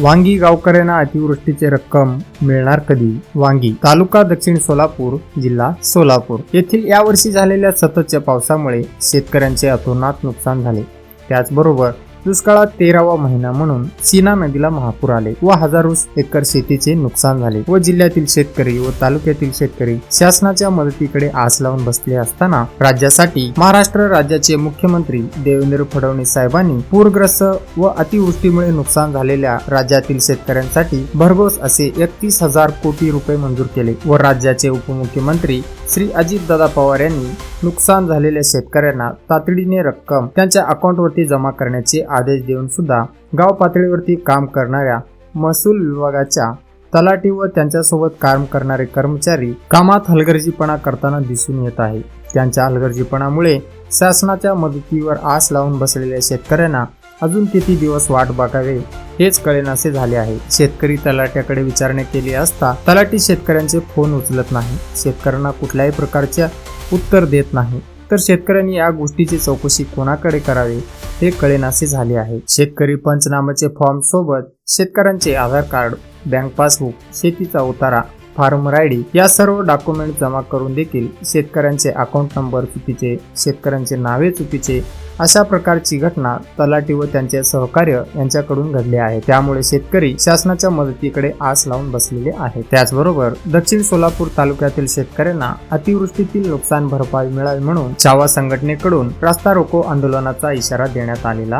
वांगी गावकऱ्यांना अतिवृष्टीचे रक्कम मिळणार कधी? वांगी तालुका दक्षिण सोलापूर जिल्हा सोलापूर. येथील यावर्षी झालेल्या सततच्या पावसामुळे शेतकऱ्यांचे अतोनात नुकसान झाले. त्याचबरोबर दुष्काळात तेरावा महिना म्हणून सीना नदीला महापूर आले व हजारो एकर शेतीचे नुकसान झाले व जिल्ह्यातील शेतकरी व तालुक्यातील शेतकरी शासनाच्या मदतीकडे आस लावून बसले असताना राज्यासाठी महाराष्ट्र राज्याचे मुख्यमंत्री देवेंद्र फडणवीस साहेबांनी पूरग्रस्त व अतिवृष्टीमुळे नुकसान झालेल्या राज्यातील शेतकऱ्यांसाठी भरघोस असे एकतीस हजार कोटी रुपये मंजूर केले व राज्याचे उपमुख्यमंत्री श्री अजितदादा पवार यांनी नुकसान झालेल्या शेतकऱ्यांना तातडीने रक्कम त्यांच्या अकाउंटवरती जमा करण्याचे आदेश देऊन सुद्धा गाव पातळीवरती काम करणाऱ्या महसूल विभागाच्या तलाठी व त्यांच्यासोबत काम करणारे कर्मचारी कामात हलगर्जीपणा करताना दिसून येत आहे. त्यांच्या हलगर्जीपणामुळे शासनाच्या मदतीवर आस लावून बसलेल्या शेतकऱ्यांना अजून किती दिवस वाट बघावे हेच कळेनासे झाले आहे. शेतकरी तलाट्याकडे विचारणे केली असता तलाठी शेतकऱ्यांचे फोन उचलत नाही. शेतकऱ्यांना कुठल्याही प्रकारच्या उत्तर देत नाही. तर शेतकऱ्यांनी या गोष्टीची चौकशी कोणाकडे करावी हे कळेनासे झाले आहे. शेतकरी पंचनामाचे फॉर्म सोबत शेतकऱ्यांचे आधार कार्ड बँक पासबुक शेतीचा उतारा फार्मर आय डी या सर्व डॉक्युमेंट जमा करून देखील शेतकऱ्यांचे अकाउंट नंबर चुकीचे शेतकऱ्यांचे नावे चुकीचे अशा प्रकारची घटना तलाठी व त्यांचे सहकार्य यांच्याकडून घडली आहे. त्यामुळे शेतकरी शासनाच्या मदतीकडे आस लावून बसलेले आहेत. त्याचबरोबर दक्षिण सोलापूर तालुक्यातील शेतकऱ्यांना अतिवृष्टीतील नुकसान भरपाई मिळावी म्हणून चावा संघटनेकडून रस्ता रोको आंदोलनाचा इशारा देण्यात आलेला